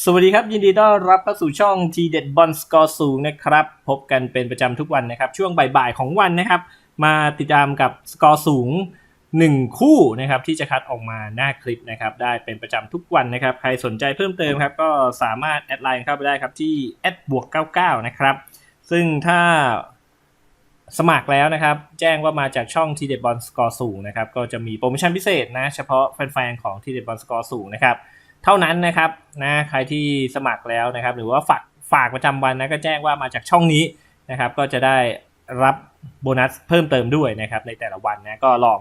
สวัสดีครับ ยินดีต้อนรับเข้าสู่ช่องทีเด็ดบอลสกอร์สูงนะครับ พบกันเป็นประจำทุกวันนะครับ ช่วงบ่ายๆของวันนะครับ มาติดตามกับสกอร์สูง 1 คู่นะครับ ที่จะคัดออกมาหน้าคลิปนะครับ ได้เป็นประจำทุกวันนะครับ ใครสนใจเพิ่มเติมครับ ก็สามารถแอดไลน์เข้าไปได้ครับที่แอดบวก99นะครับซึ่งถ้าสมัครแล้วนะครับ แจ้งว่ามาจากช่องทีเด็ดบอลสกอร์สูงนะครับก็จะมีโปรโมชั่นพิเศษนะเฉพาะแฟนๆของทีเด็ดบอลสกอร์สูงนะครับ เท่านั้นนะครับนะใครที่สมัครแล้วนะครับ หรือว่าฝากฝากประจำวันนะก็แจ้งว่ามาจากช่องนี้นะครับ ก็จะได้รับโบนัสเพิ่มเติมด้วยนะครับ ในแต่ละวันนะก็ลอง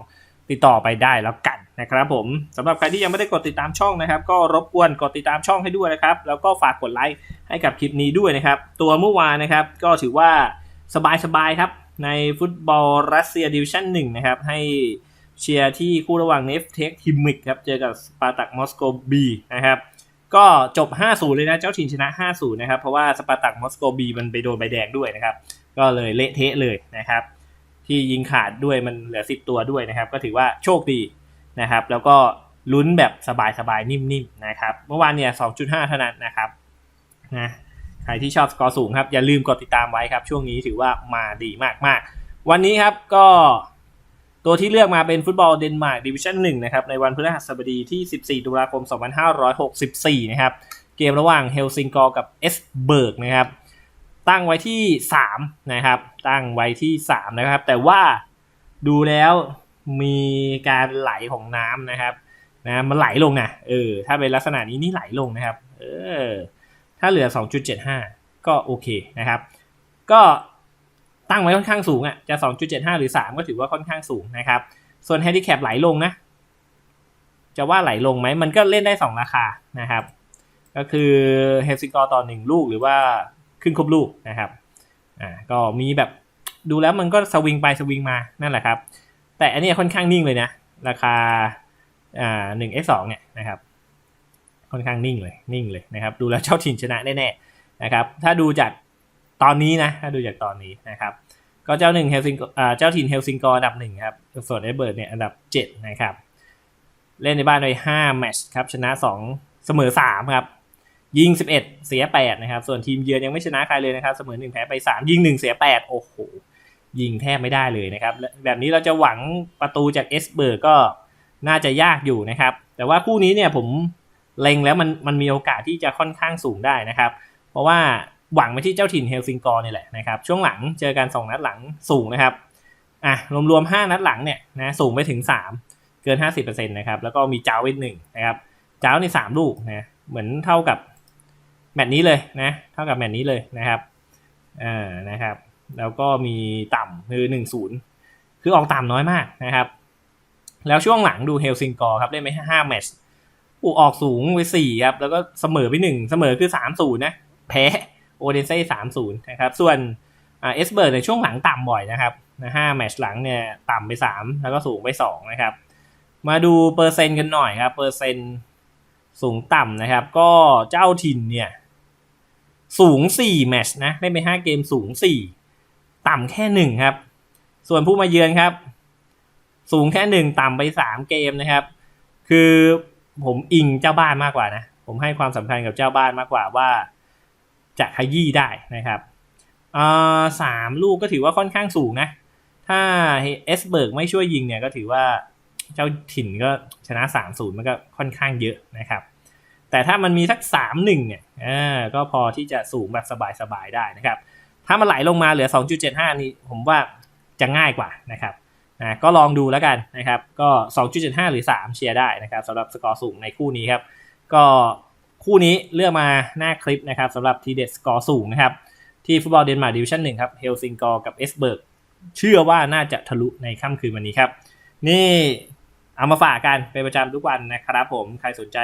ติดต่อไปได้แล้วกันนะครับผมสำหรับใครที่ยังไม่ได้กดติดตามช่องนะครับ ก็รบกวนกดติดตามช่องให้ด้วยนะครับ แล้วก็ฝากกดไลค์ให้กับคลิปนี้ด้วยนะครับ ตัวเมื่อวานนะครับ ก็ถือว่าสบายๆครับในฟุตบอลรัสเซียดิวิชั่นหนึ่งนะครับให้ เชียร์ที่คู่ระหว่างเนฟเทคฮิมิกครับ เจอกับสปาร์ตักมอสโกบีนะครับ ก็จบ 5-0 เลยนะ เจ้าถิ่นชนะ 5-0 นะครับ เพราะว่าสปาร์ตักมอสโกบีมันไปโดนใบแดงด้วยนะครับ ก็เลยเละเทะเลยนะครับ ที่ยิงขาดด้วยมันเหลือ 10 ตัวด้วยนะครับ ก็ถือว่าโชคดีนะครับ แล้วก็ลุ้นแบบสบายๆ นิ่มๆ นะครับ เมื่อวานเนี่ย 2.5 เท่านั้นนะครับ นะ ใครที่ชอบสกอร์สูงครับ อย่าลืมกดติดตามไว้ครับ ช่วงนี้ถือว่ามาดีมากๆ วันนี้ครับก็ ตัวที่เลือกมาเป็นฟุตบอลเดนมาร์กดิวิชั่นหนึ่งนะครับในวันพฤหัสบดีที่ 14 ตุลาคม 2564 นะครับ เกมระหว่างเฮลซิงกอร์กับเอสเบิร์กนะครับ ตั้งไว้ที่ 3 นะครับ ตั้งไว้ที่ 3 นะครับ แต่ว่าดูแล้วมีการไหลของน้ำนะครับนะมันไหลลงนะเออถ้าเป็นลักษณะนี้นี่ไหลลงนะครับ เออถ้าเหลือ 2.75 ก็โอเคนะครับ ก็ ตั้งไว้ค่อนข้างสูงอะจะ 2.75 หรือ 3 ก็ถือว่าค่อนข้างสูงนะครับ ส่วน handicap ไหลลงนะ จะว่าไหลลงไหมมันก็เล่นได้ 2 ราคานะครับ ก็คือเฮลซิงกอร์ต่อ 1 ลูกหรือว่าขึ้นครบลูกนะครับอ่าก็มีแบบดูแล้วมันก็สวิงไปสวิงมานั่นแหละครับ แต่อันนี้ค่อนข้างนิ่งเลยนะ ราคาอ่า1 x 2เนี่ยนะครับ ค่อนข้างนิ่งเลยนิ่งเลยนะครับ ดูแล้วเจ้าถิ่นชนะแน่ๆนะครับ ถ้าดูจาก ตอนนี้นะถ้าดูจากตอนนี้นะครับก็เจ้าหนึ่งเฮลซิงอ่าเจ้าถิ่นเฮลซิงกอร์อันดับหนึ่งครับส่วนเอเบิร์ดเนี่ยอันดับเจ็ดนะครับ เล่นในบ้านไปห้าแมตช์ครับชนะสองเสมอสามครับ ยิงสิบเอ็ดเสียแปดนะครับ ส่วนทีมเยือนยังไม่ชนะใครเลยนะครับ เสมอหนึ่งแพ้ไปสามยิงหนึ่งเสียแปดโอ้โห ยิงแทบไม่ได้เลยนะครับ แบบนี้เราจะหวังประตูจากเอสเบิร์กก็น่าจะยากอยู่นะครับ แต่ว่าคู่นี้เนี่ยผมเล็งแล้วมันมันมีโอกาสที่จะค่อนข้างสูงได้นะครับ เพราะว่า หวังไปที่เจ้าถิ่นเฮลซิงกอร์นี่แหละนะครับ ช่วงหลังเจอกัน 2 นัดหลังสูงนะครับอะรวมๆ 5 นัดหลังเนี่ยนะสูงไปถึง 3 เกิน 50%นะครับ แล้วก็มีเจ้าอีกหนึ่งนะครับ เจ้าในสามลูกนะเหมือนเท่ากับแมตช์นี้เลยนะ เท่ากับแมตช์นี้เลยนะครับอ่านะครับ แล้วก็มีต่ำคือหนึ่งศูนย์คือออกต่ำน้อยมากนะครับ แล้วช่วงหลังดูเฮลซิงกอร์ครับเล่นไปห้าแมตช์อูออกสูงไปสี่ครับ แล้วก็เสมอไปหนึ่งเสมอคือสามศูนย์นะ แพ้ โอเดนเซ่สามศูนย์นะครับส่วนเอสเบิร์กในช่วงหลังต่ำบ่อยนะครับนะห้าแมตช์หลังเนี่ยต่ำไปสามแล้วก็สูงไปสองนะครับมาดูเปอร์เซ็นต์กันหน่อยครับ เปอร์เซ็นต์สูงต่ำนะครับ ก็เจ้าถิ่นเนี่ย สูงสี่แมตช์นะเล่นไปห้าเกมสูงสี่ต่ำแค่หนึ่งครับ ส่วนผู้มาเยือนครับ สูงแค่หนึ่งต่ำไปสามเกมนะครับ คือผมอิงเจ้าบ้านมากกว่านะ ผมให้ความสำคัญกับเจ้าบ้านมากกว่าว่า จะขยี้ได้นะครับสามลูกก็ถือว่าค่อนข้างสูงนะ ถ้าเอสเบิร์กไม่ช่วยยิงเนี่ยก็ถือว่าเจ้าถิ่นก็ชนะสามศูนย์มันก็ค่อนข้างเยอะนะครับ แต่ถ้ามันมีสักสามหนึ่งเนี่ยก็พอที่จะสูงแบบสบายๆได้นะครับ ถ้ามันไหลลงมาเหลือ 2.75 นี่ผมว่าจะง่ายกว่านะครับนะก็ลองดูแล้วกันนะครับ ก็ 2.75 หรือ 3 เชียร์ได้นะครับสำหรับสกอร์สูงในคู่นี้ครับ ก็ คู่นี้เลือกมาหน้าคลิปนะครับสำหรับทีเด็ดสกอร์สูงนะครับที่ฟุตบอลเดนมาร์กดิวิชั่นหนึ่งครับเฮลซิงกอร์กับเอสเบิร์กเชื่อว่าน่าจะทะลุในค่ำคืนวันนี้ครับ นี่เอามาฝากกันเป็นประจำทุกวันนะครับผมใครสนใจ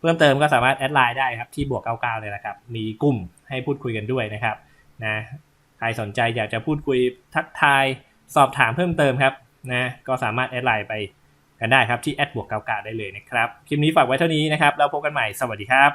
เพิ่มเติมก็สามารถแอดไลน์ได้ครับที่บวก99เลยนะครับ มีกลุ่มให้พูดคุยกันด้วยนะครับนะใครสนใจอยากจะพูดคุยทักทายสอบถามเพิ่มเติมครับนะก็สามารถแอดไลน์ไป กันได้ครับที่แอดบวกเก้าได้เลยนะครับ คลิปนี้ฝากไว้เท่านี้นะครับ แล้วพบกันใหม่ สวัสดีครับ